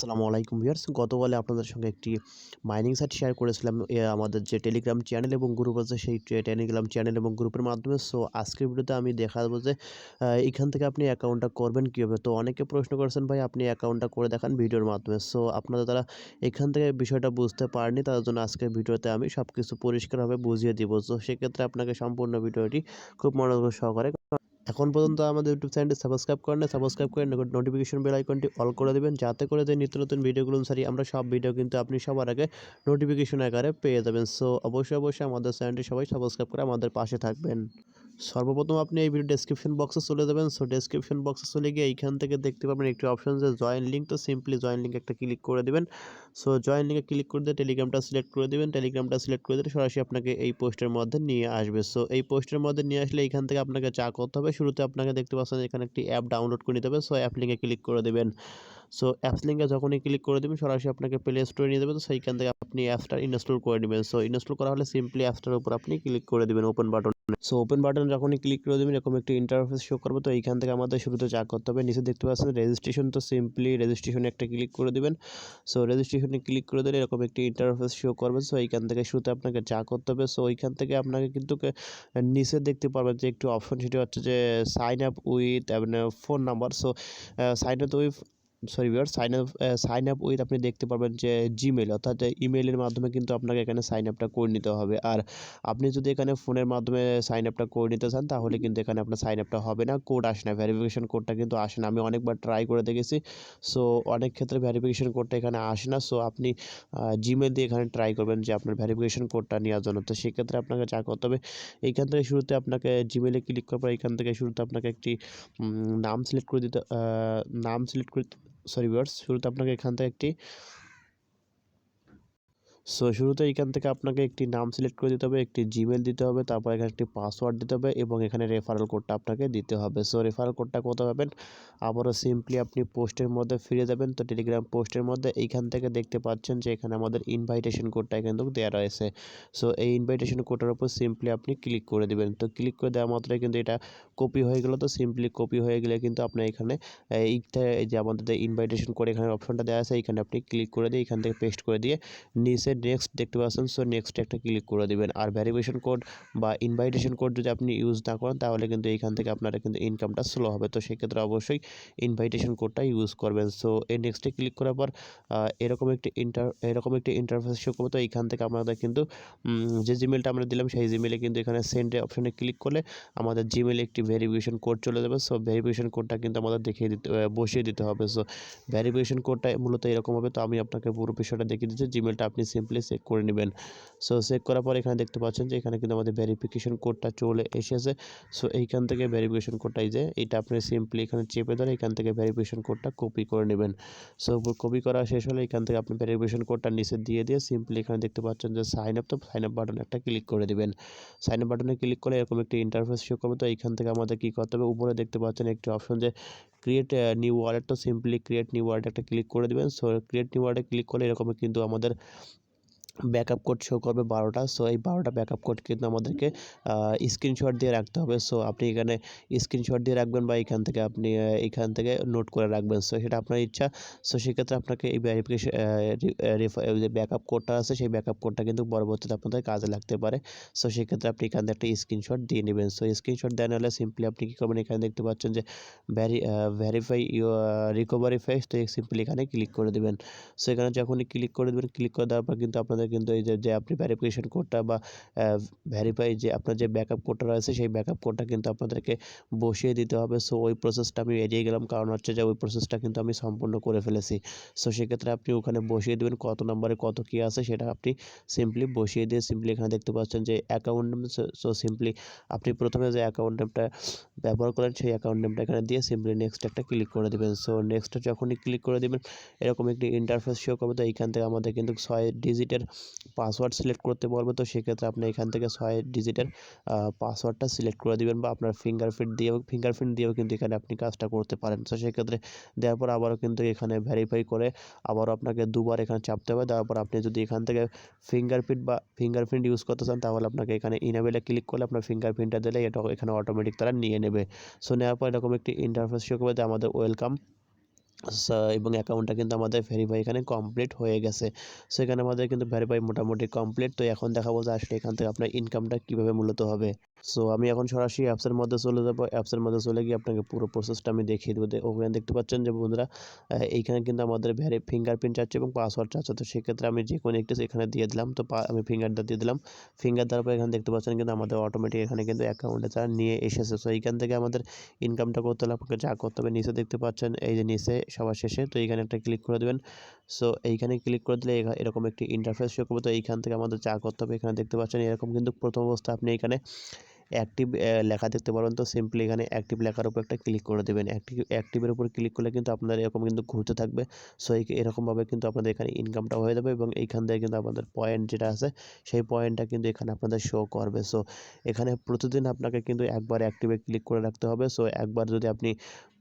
আসসালামু আলাইকুম ভিউয়ার্স। গতকালে আপনাদের সঙ্গে একটি মাইনিং সাইট শেয়ার করেছিলাম আমাদের যে টেলিগ্রাম চ্যানেল এবং গ্রুপ আছে, সেই টেলিগ্রাম চ্যানেল এবং গ্রুপের মাধ্যমে। সো আজকের ভিডিওতে আমি দেখাবো যে এখান থেকে আপনি অ্যাকাউন্টটা করবেন কীভাবে? তো অনেকে প্রশ্ন করেছেন, ভাই, আপনি অ্যাকাউন্টটা করে দেখান ভিডিওর মাধ্যমে। সো আপনারা তারা এখান থেকে বিষয়টা বুঝতে পারেনি, তার জন্য আজকের ভিডিওতে আমি সব কিছু পরিষ্কারভাবে বুঝিয়ে দিব। তো সেক্ষেত্রে আপনাকে সম্পূর্ণ ভিডিওটি খুব মনোযোগ সহকারে এখন পর্যন্ত আমাদের ইউটিউব চ্যানেলটি সাবস্ক্রাইব করেন সাবস্ক্রাইব করে নোটিফিকেশন বেল আইকনটি অল করে দেবেন, যাতে করে যে নিত্য নতুন ভিডিওগুলো সারি আমরা সব ভিডিও কিন্তু আপনি সবার আগে নোটিফিকেশন আকারে পেয়ে যাবেন। সো অবশ্যই অবশ্যই আমাদের চ্যানেলটি সবাই সাবস্ক্রাইব করে আমাদের পাশে থাকবেন। সর্বপ্রথম আপনি এই ভিডিও ডেসক্রিপশন বক্সে চলে যাবেন। সো ডেসক্রিপশন বক্সে চলে গিয়ে এইখান থেকে দেখতে পাবেন একটি অপশন যে জয়েন লিঙ্ক তো সিম্পলি জয়েন লিঙ্ক একটা ক্লিক করে দেবেন। সো জয়েন লিঙ্কে ক্লিক করে দিয়ে টেলিগ্রামটা সিলেক্ট করে দেবেন। টেলিগ্রামটা সিলেক্ট করে দিলে সরাসরি আপনাকে এই পোস্টের মধ্যে নিয়ে আসবে। সো এই পোস্টের মধ্যে নিয়ে আসলে এইখান থেকে আপনাকে চা করতে হবে, শুরুতে আপনাকে দেখতে পাচ্ছেন এখানে একটি অ্যাপ ডাউনলোড করে নিতে হবে। সো অ্যাপ লিঙ্কে ক্লিক করে দেবেন। সো অ্যাপস লিঙ্কে যখনই ক্লিক করে দেবেন, সরাসরি আপনাকে প্লে স্টোরে নিয়ে দেবে তো সেইখান থেকে আপনি অ্যাপসটা ইনস্টল করে নেবেন। সো ইনস্টল করা হলে সিম্পলি অ্যাপসটার উপর আপনি ক্লিক করে দেবেন open button so open button যখনই ক্লিক করে দেবেন, এরকম একটি ইন্টারফেস শো করবে। তো এইখান থেকে আমাদের শুরুতে চা করতে হবে, নিচে দেখতে পাচ্ছেন রেজিস্ট্রেশন তো সিম্পলি রেজিস্ট্রেশনে একটা ক্লিক করে দেবেন। সো রেজিস্ট্রেশনে ক্লিক করে দিলে এরকম একটি ইন্টারফেস শো করবে। সো এইখান থেকে শুরুতে আপনাকে চা করতে হবে সো ওইখান থেকে আপনাকে কিন্তু নিচে দেখতে পারবেন যে একটি অপশন সেটি হচ্ছে যে sign up with phone number so sign up with sorry viewer sign up sign up with আপনি দেখতে পারবেন যে জিমেল অর্থাৎ ইমেলের মাধ্যমে কিন্তু আপনাকে এখানে সাইন আপটা করে নিতে হবে। আর আপনি যদি এখানে ফোনের মাধ্যমে সাইন আপটা করে নিতে চান, তাহলে কিন্তু এখানে আপনার সাইন আপটা হবে না। কোড আসে না ভেরিফিকেশন কোডটা কিন্তু আসে না। আমি অনেকবার ট্রাই করে দেখেছি। সো অনেক ক্ষেত্রে ভেরিফিকেশন কোডটা এখানে আসে না। সো আপনি জিমেল দিয়ে এখানে ট্রাই করবেন যে আপনার ভেরিফিকেশন কোডটা নেওয়ার জন্য। তো সেক্ষেত্রে আপনাকে যা করতে হবে, এইখান থেকে শুরুতে আপনাকে জিমেলে ক্লিক করার পর এইখান থেকে শুরুতে আপনাকে একটি নাম সিলেক্ট করে দিতে নাম সিলেক্ট করে সরি ভিউয়ার্স শুরুতে আপনাকে এখান থেকে একটি সো শুরুতে এখান থেকে আপনাকে একটি নাম সিলেক্ট করে দিতে হবে, একটি জিমেল দিতে হবে, তারপর এখানে একটি পাসওয়ার্ড দিতে হবে এবং এখানে রেফারেল কোডটা আপনাকে দিতে হবে। সো রেফারেল কোডটা কোথাও পাবেন? আবারও সিম্পলি আপনি পোস্টের মধ্যে ফিরে যাবেন। তো টেলিগ্রাম পোস্টের মধ্যে এইখান থেকে দেখতে পাচ্ছেন যে এখানে আমাদের ইনভাইটেশন কোডটা কিন্তু দেওয়া রয়েছে। সো এই ইনভাইটেশন কোডটার উপর সিম্পলি আপনি ক্লিক করে দেবেন। তো ক্লিক করে দেওয়া মাত্রই কিন্তু এটা কপি হয়ে গেলো। তো সিম্পলি কপি হয়ে গেলে কিন্তু আপনার এখানে, এই যে আমাদের ইনভাইটেশন কোড এখানে অপশনটা দেওয়া আছে এখানে আপনি ক্লিক করে দিয়ে এখান থেকে পেস্ট করে দিয়ে নিচে নেক্সট দেখতে পাচ্ছেন সো নেক্সট একটা ক্লিক করে দেবেন। আর ভ্যারিফিকেশন কোড বা ইনভাইটেশন কোড যদি আপনি ইউজ না করেন, তাহলে কিন্তু এইখান থেকে আপনার কিন্তু ইনকামটা স্লো হবে। তো সেক্ষেত্রে অবশ্যই ইনভাইটেশন কোডটা ইউজ করবেন। সো এই নেক্সটে ক্লিক করার পর এরকম একটি ইন্টার এরকম একটি ইন্টারফেস শো করবে। তো এইখান থেকে আমাদের কিন্তু যে জিমেলটা আমরা দিলাম, সেই জিমেলে কিন্তু এখানে সেন্ড অপশনে ক্লিক করলে আমাদের জিমেলে একটি ভেরিফিকেশন কোড চলে যাবে। সো ভেরিফিকেশন কোডটা কিন্তু আমাদের দেখিয়ে দিতে বসিয়ে দিতে হবে। সো ভেরিফিকেশন কোডটা মূলত এরকম হবে। তো আমি আপনাকে পুরো বিষয়টা দেখিয়ে দিচ্ছি। জিমেলটা আপনি সিম্পলি চেক করে নেবেন। সো চেক করার পর এখানে দেখতে পাচ্ছেন যে এখানে কিন্তু আমাদের ভেরিফিকেশন কোডটা চলে এসেছে। সো এইখান থেকে ভেরিফিকেশন কোডটা এই যে, এটা আপনি সিম্পলি এখানে চেপে ধরে এখান থেকে ভেরিফিকেশন কোডটা কপি করে নেবেন। সো কপি করা শেষ হলে এখান থেকে আপনি ভেরিফিকেশন কোডটা নিচে দিয়ে দিয়ে সিম্পলি এখানে দেখতে পাচ্ছেন যে সাইন আপ তো সাইন আপ বাটনে একটা ক্লিক করে দিবেন। সাইন আপ বাটনে ক্লিক করে এরকম একটি ইন্টারফেস শো করবে, তো এইখান থেকে আমাদের কী করতে হবে? উপরে দেখতে পাচ্ছেন একটি অপশন যে ক্রিয়েট নিউ ওয়ালেট তো সিম্পলি ক্রিয়েট নিউ ওয়ালেট একটা ক্লিক করে দেবেন। সো ক্রিয়েট নিউ ওয়ালেটে ক্লিক করলে এরকম কিন্তু আমাদের ব্যাকআপ কোড শো করবে বারোটা। সো এই বারোটা ব্যাকআপ কোড কিন্তু আমাদেরকে স্ক্রিনশট দিয়ে রাখতে হবে। সো আপনি এখানে স্ক্রিনশট দিয়ে রাখবেন বা এখান থেকে আপনি এখান থেকে নোট করে রাখবেন। সো সেটা আপনার ইচ্ছা। সো সেক্ষেত্রে আপনাকে এই ভেরিফিকেশন যে ব্যাকআপ কোডটা আছে, সেই ব্যাকআপ কোডটা কিন্তু পরবর্তীতে আপনাদের কাজে লাগতে পারে। সো সেক্ষেত্রে আপনি এখান থেকে একটা স্ক্রিনশট দিয়ে নেবেন। সো স্ক্রিনশট দেওয়া হলে সিম্পলি আপনি কী করবেন? এখানে দেখতে পাচ্ছেন যে ভ্যারি ভেরিফাই রিকভারি ফেস তো সিম্পলি এখানে ক্লিক করে দেবেন। সো এখানে যখনই ক্লিক করে দেবেন ক্লিক করে দেওয়ার পর কিন্তু আপনাদের কিন্তু এই যে আপনি ভেরিফিকেশন কোডটা বা ভেরিফাই যে আপনার যে ব্যাকআপ কোডটা রয়েছে, সেই ব্যাকআপ কোডটা কিন্তু আপনাদেরকে বসিয়ে দিতে হবে। সো ওই প্রসেসটা আমি এড়িয়ে গেলাম। কারণ হচ্ছে যে, ওই প্রসেসটা কিন্তু আমি সম্পূর্ণ করে ফেলেছি। সো সেক্ষেত্রে আপনি ওখানে বসিয়ে দেবেন কত নম্বরে কত কী আছে, সেটা আপনি সিম্পলি বসিয়ে দিয়ে সিম্পলি এখানে দেখতে পাচ্ছেন যে অ্যাকাউন্ট নেম সো সিম্পলি আপনি প্রথমে যে অ্যাকাউন্ট নেমটা ব্যবহার করেন সেই অ্যাকাউন্ট নেমটা এখানে দিয়ে সিম্পলি নেক্সট একটা ক্লিক করে দেবেন। সো নেক্সট যখনই ক্লিক করে দেবেন, এরকম একটি ইন্টারফেস শো করবে। তো এইখান থেকে আমাদের কিন্তু ছয় ডিজিটের পাসওয়ার্ড সিলেক্ট করতে বলবে, তো সেক্ষেত্রে আপনি এখান থেকে ছয় ডিজিটের পাসওয়ার্ডটা সিলেক্ট করে দিবেন বা আপনার ফিঙ্গারপ্রিন্ট দিয়েও ফিঙ্গারপ্রিন্ট দিয়েও কিন্তু এখানে আপনি কাজটা করতে পারেন। তো সেক্ষেত্রে দেওয়ার পর আবারও কিন্তু এখানে ভেরিফাই করে আবারও আপনাকে দুবার এখানে চাপতে হবে। দেওয়ার পর আপনি যদি এখান থেকে ফিঙ্গারপ্রিন্ট বা ফিঙ্গারপ্রিন্ট ইউজ করতে চান, তাহলে আপনাকে এখানে ইনেবেলে ক্লিক করলে আপনার ফিঙ্গারপ্রিন্টটা দিলে এটা এখানে অটোমেটিক তারা নিয়ে নেবে। সো নেওয়ার পর এরকম একটি ইন্টারফেস শো করবে আমাদের ওয়েলকাম এবং অ্যাকাউন্টটা কিন্তু আমাদের ভেরিফাই এখানে কমপ্লিট হয়ে গেছে। সো এখানে আমাদের কিন্তু ভেরিফাই মোটামুটি কমপ্লিট তো এখন দেখাবো যে আসলে এখান থেকে আপনার ইনকামটা কীভাবে মূলত হবে। সো আমি এখন সরাসরি অ্যাপসের মধ্যে চলে যাব। অ্যাপসের মধ্যে চলে গিয়ে আপনাকে পুরো প্রসেসটা আমি দেখিয়ে দেবো। ওখানে দেখতে পাচ্ছেন যে বন্ধুরা এইখানে কিন্তু আমাদের ভ্যারি ফিঙ্গারপ্রিন্ট চাচ্ছে এবং পাসওয়ার্ড চাচ্ছে। তো সেক্ষেত্রে আমি যে কোনো একটি এখানে দিয়ে দিলাম। তো আমি ফিঙ্গারটা দিয়ে দিলাম। ফিঙ্গার দেওয়ার পর এখানে দেখতে পাচ্ছেন কিন্তু আমাদের অটোমেটিক এখানে কিন্তু অ্যাকাউন্টে তারা নিয়ে এসেছে। সো এইখান থেকে আমাদের ইনকামটা করতে হলে আপনাকে যা করতে হবে, নিচে দেখতে পাচ্ছেন, এই যে নিচে সবার শেষে। তো এইখানে একটা ক্লিক করে দেবেন। সো এইখানে ক্লিক করে দিলে এরকম একটি ইন্টারফেস শো করবে। তো এইখান থেকে আমাদের চা করতে হবে, এখানে দেখতে পাচ্ছেন এরকম কিন্তু প্রথম অবস্থা আপনি এখানে অ্যাক্টিভ লেখা দেখতে পারবেন তো সিম্পলি এখানে অ্যাক্টিভ লেখার উপর একটা ক্লিক করে দেবেন। অ্যাক্টিভ অ্যাক্টিভের উপর ক্লিক করলে কিন্তু আপনাদের এরকম কিন্তু ঘুরতে থাকবে। সো এরকমভাবে কিন্তু আপনাদের এখানে ইনকামটা হয়ে যাবে এবং এইখান থেকে কিন্তু আপনাদের পয়েন্ট যেটা আছে, সেই পয়েন্টটা কিন্তু এখানে আপনাদের শো করবে। সো এখানে প্রতিদিন আপনাকে কিন্তু একবার অ্যাক্টিভে ক্লিক করে রাখতে হবে। সো একবার যদি আপনি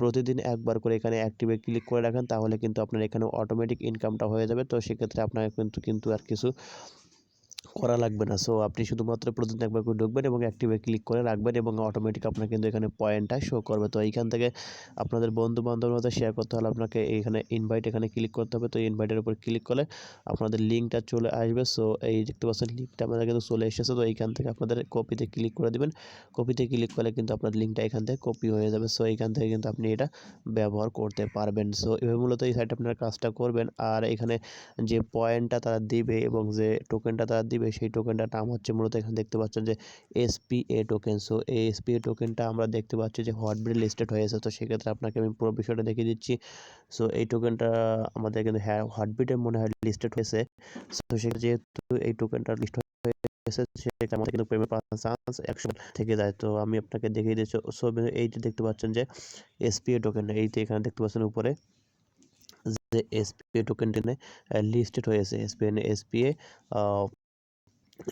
প্রতিদিন একবার করে এখানে অ্যাক্টিভে ক্লিক করে রাখেন, তাহলে কিন্তু আপনার এখানে অটোমেটিক ইনকামটা হয়ে যাবে। তো সেক্ষেত্রে আপনাকে কিন্তু কিন্তু আর কিছু করা লাগবে না। সো আপনি শুধুমাত্র প্রতিদিন একবার করে ঢুকবেন এবং অ্যাক্টিভে ক্লিক করে রাখবেন এবং অটোমেটিক আপনার কিন্তু এখানে পয়েন্টটা শো করবে। তো এইখান থেকে আপনাদের বন্ধু বান্ধবের মধ্যে শেয়ার করতে হলে আপনাকে এইখানে ইনভাইট এখানে ক্লিক করতে হবে। তো ইনভাইটের উপর ক্লিক করলে আপনাদের লিঙ্কটা চলে আসবে। সো এই দেখতে পাচ্ছেন লিঙ্কটা আপনাদের কিন্তু চলে এসেছে। তো এইখান থেকে আপনাদের কপিতে ক্লিক করে দেবেন। কপিতে ক্লিক করলে কিন্তু আপনার লিঙ্কটা এখান থেকে কপি হয়ে যাবে। সো এইখান থেকে কিন্তু আপনি এটা ব্যবহার করতে পারবেন। সো এভাবে মূলত এই সাইটে আপনারা কাজটা করবেন। আর এখানে যে পয়েন্টটা তারা দিবে এবং যে টোকেনটা তারা দিবে থাকবে সেই টোকেনটার নাম হচ্ছে মূলত এখানে দেখতে পাচ্ছেন যে এসপিএ টোকেন সো এই এসপিএ টোকেনটা আমরা দেখতে পাচ্ছি যে হটবিট লিস্টেড হয়েছে তো সেক্ষেত্রে আপনাকে আমি পুরো বিষয়টা দেখিয়ে দিচ্ছি। সো এই টোকেনটা আমাদের কিন্তু হ্যাঁ হটবিটের মনে হয় লিস্টেড হয়েছে সো সেক্ষেত্রে যেহেতু এই টোকেনটা লিস্ট সেটা আমাদের সো লিস্টেড হয়েছে এসপিএ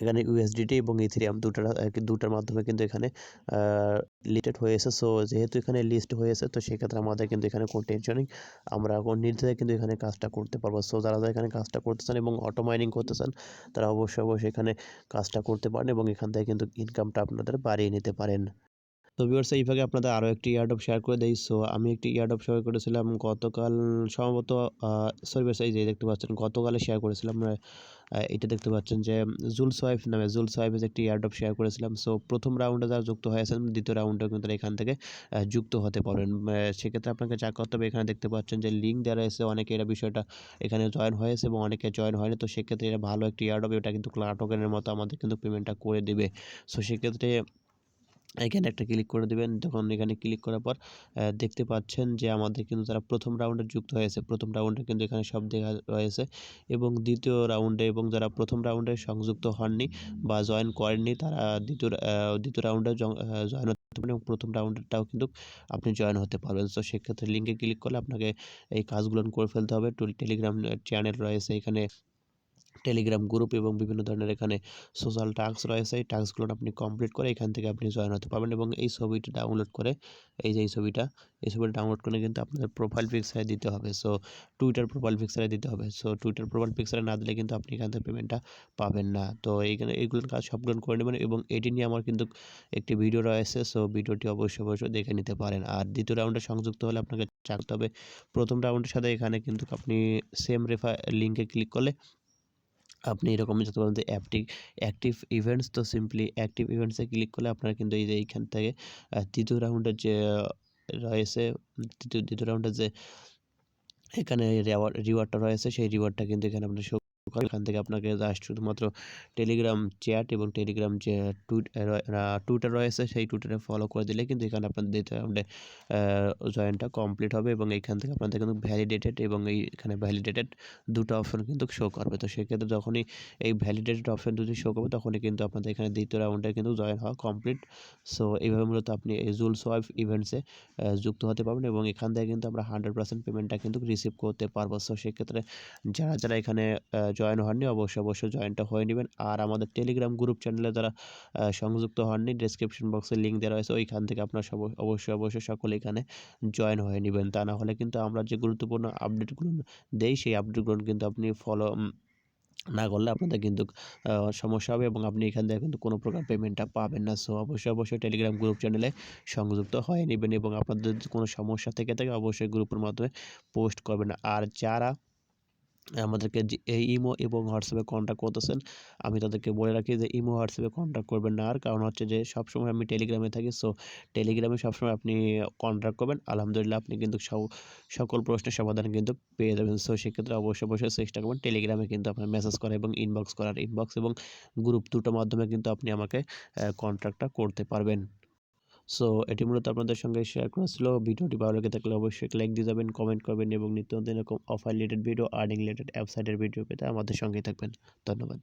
এখানে ইউএসডিটি এবং ইথেরিয়াম দুটার দুটার মাধ্যমে কিন্তু এখানে লিস্টেড হয়েছে সো যেহেতু এখানে লিস্ট হয়েছে তো সেক্ষেত্রে আমাদের কিন্তু এখানে কোনো টেনশন আমরা কোন নির্দ্বিধায় কিন্তু এখানে কাজটা করতে পারব। সো যারা যারা এখানে কাজটা করতে চান এবং অটো মাইনিং করতে চান, তারা অবশ্যই অবশ্যই এখানে কাজটা করতে পারেন এবং এখান থেকে কিন্তু ইনকামটা আপনাদের বাড়িয়ে নিতে পারেন। তো ভিউয়ার্স এইভাবে আপনাদের আরও একটি ইয়ারডপ শেয়ার করে দেই। সো আমি একটি ইয়ারডপ শেয়ার করেছিলাম গতকাল, সম্ভবত সরি ভিউয়ার্স এই দেখতে পাচ্ছেন, গতকালে শেয়ার করেছিলাম এটা দেখতে পাচ্ছেন যে জুল সোয়াইফ নামে জুল সোয়াইফের একটি ইয়ারডপ শেয়ার করেছিলাম। সো প্রথম রাউন্ডে যারা যুক্ত হয়েছেন দ্বিতীয় রাউন্ডেও কিন্তু এখান থেকে যুক্ত হতে পারেন। সেক্ষেত্রে আপনাকে যা করতে হবে, এখানে দেখতে পাচ্ছেন যে লিঙ্ক দেওয়া রয়েছে, অনেকে এরা বিষয়টা এখানে জয়েন হয়েছে এবং অনেকে জয়েন হয়নি। তো সেক্ষেত্রে এটা ভালো একটি ইয়ারডপ এটা কিন্তু ক্লাটোকেনের মতো আমাদের কিন্তু পেমেন্টটা করে দেবে। সো সেক্ষেত্রে এখানে একটা ক্লিক করে দেবেন। তখন এখানে ক্লিক করার পর দেখতে পাচ্ছেন যে আমাদের কিন্তু যারা প্রথম রাউন্ডে যুক্ত হয়েছে প্রথম রাউন্ডে কিন্তু এখানে সব দেখা রয়েছে এবং দ্বিতীয় রাউন্ডে এবং যারা প্রথম রাউন্ডে সংযুক্ত হননি বা জয়েন করেননি, তারা দ্বিতীয় দ্বিতীয় রাউন্ডে জয়েন হতে এবং প্রথম রাউন্ডটাও কিন্তু আপনি জয়েন হতে পারবেন। তো সেক্ষেত্রে লিঙ্কে ক্লিক করলে আপনাকে এই কাজগুলো করে ফেলতে হবে। টেলিগ্রাম চ্যানেল রয়েছে এখানে। টেলিগ্রাম গ্রুপ এবং বিভিন্ন ধরনের এখানে সোশ্যাল টাস্ক রয়েছে। এই টাস্কগুলো আপনি কমপ্লিট করে এখান থেকে আপনি জয়েন হতে পারবেন এবং এই ছবিটা ডাউনলোড করে, এই যে এই ছবিটা এই ছবিটা ডাউনলোড করে কিন্তু আপনাদের প্রোফাইল পিকচারে দিতে হবে। সো টুইটার প্রোফাইল পিকচারে দিতে হবে। সো টুইটার প্রোফাইল পিকচারে না দিলে কিন্তু আপনি এখান থেকে পেমেন্টটা পাবেন না। তো এইখানে এইগুলোর কাজ সবগুলো করে নেবেন এবং এটি নিয়ে আমার কিন্তু একটি ভিডিও রয়েছে। সো ভিডিওটি অবশ্যই অবশ্যই দেখে নিতে পারেন। আর দ্বিতীয় রাউন্ডে সংযুক্ত হলে আপনাকে চাকতে হবে। প্রথম রাউন্ডের সাথে এখানে কিন্তু আপনি সেম রেফার লিঙ্কে ক্লিক করলে আপনি এরকম যত যে অ্যাপটি অ্যাক্টিভ ইভেন্টস তো সিম্পলি অ্যাক্টিভ ইভেন্টসে ক্লিক করলে আপনারা কিন্তু এই যে এইখান থেকে তৃতীয় রাউন্ডের যে রয়েছে তৃতীয় দ্বিতীয় রাউন্ডের যে এখানে রিওয়ার্ডটা রয়েছে, সেই রিওয়ার্ডটা কিন্তু এখানে আপনার এখান থেকে আপনাকে জাস্ট শুধুমাত্র টেলিগ্রাম চ্যাট এবং টেলিগ্রাম যে টুইটার রয়েছে, সেই টুইটারে ফলো করে দিলে কিন্তু এখানে আপনাদের রাউন্ডে জয়েনটা কমপ্লিট হবে এবং এখান থেকে আপনাদের কিন্তু ভ্যালিডেটেড এবং এইখানে ভ্যালিডেটেড দুটো অপশন কিন্তু শো করবে। তো সেক্ষেত্রে যখনই এই ভ্যালিডেটেড অপশন দুটি শো করবে, তখনই কিন্তু আপনাদের এখানে দ্বিতীয় রাউন্ডে কিন্তু জয়েন হওয়া কমপ্লিট সো এইভাবে মূলত আপনি এই জুল সোয়াইফ ইভেন্টসে যুক্ত হতে পারবেন এবং এখান থেকে কিন্তু আমরা হান্ড্রেড পার্সেন্ট পেমেন্টটা কিন্তু রিসিভ করতে পারব। সো সেক্ষেত্রে যারা যারা এখানে জয়েন হননি অবশ্যই অবশ্যই জয়েনটা হয়ে নেবেন আর আমাদের টেলিগ্রাম গ্রুপ চ্যানেলে যারা সংযুক্ত হননি ডিসক্রিপশন বক্সে লিঙ্ক দেওয়া রয়েছে ওইখান থেকে আপনার সব অবশ্যই অবশ্যই সকলে এখানে জয়েন হয়ে নেবেন তা না হলে কিন্তু আমরা যে গুরুত্বপূর্ণ আপডেটগুলো দেই সেই আপডেটগুলো কিন্তু আপনি ফলো না করলে আপনাদের কিন্তু সমস্যা হবে এবং আপনি এখান থেকে কিন্তু কোনো প্রকার পেমেন্টটা পাবেন না। সো অবশ্যই, অবশ্যই টেলিগ্রাম গ্রুপ চ্যানেলে সংযুক্ত হয়ে নিবেন এবং আপনাদের কোনো সমস্যা থেকে থাকে অবশ্যই গ্রুপের মাধ্যমে পোস্ট করবেন। আর যারা আমাদেরকে এই ইমো এবং হোয়াটসঅ্যাপে কন্ট্যাক্ট করতেছেন, আমি তাদেরকে বলে রাখি যে ইমো, হোয়াটসঅ্যাপে কন্ট্যাক্ট করবেন না আর। কারণ হচ্ছে যে সবসময় আমি টেলিগ্রামে থাকি। সো টেলিগ্রামে সবসময় আপনি কন্ট্যাক্ট করবেন। আলহামদুলিল্লাহ আপনি কিন্তু সকল প্রশ্নের সমাধান কিন্তু পেয়ে যাবেন। সো সেক্ষেত্রে অবশ্যই, অবশ্যই চেষ্টা করবেন টেলিগ্রামে কিন্তু আপনার মেসেজ করা এবং ইনবক্স করার। ইনবক্স এবং গ্রুপ দুটোর মাধ্যমে কিন্তু আপনি আমাকে কন্ট্যাক্টটা করতে পারবেন। সো এটি মূলত আপনাদের সঙ্গে শেয়ার করা ছিল। ভিডিওটি ভালো লেগে থাকলে অবশ্যই লাইক দিয়ে যাবেন, কমেন্ট করবেন এবং নিত্য নতুন এরকম offer related video, earning related ওয়েবসাইটের ভিডিও পেতে আমাদের সঙ্গে থাকবেন। ধন্যবাদ।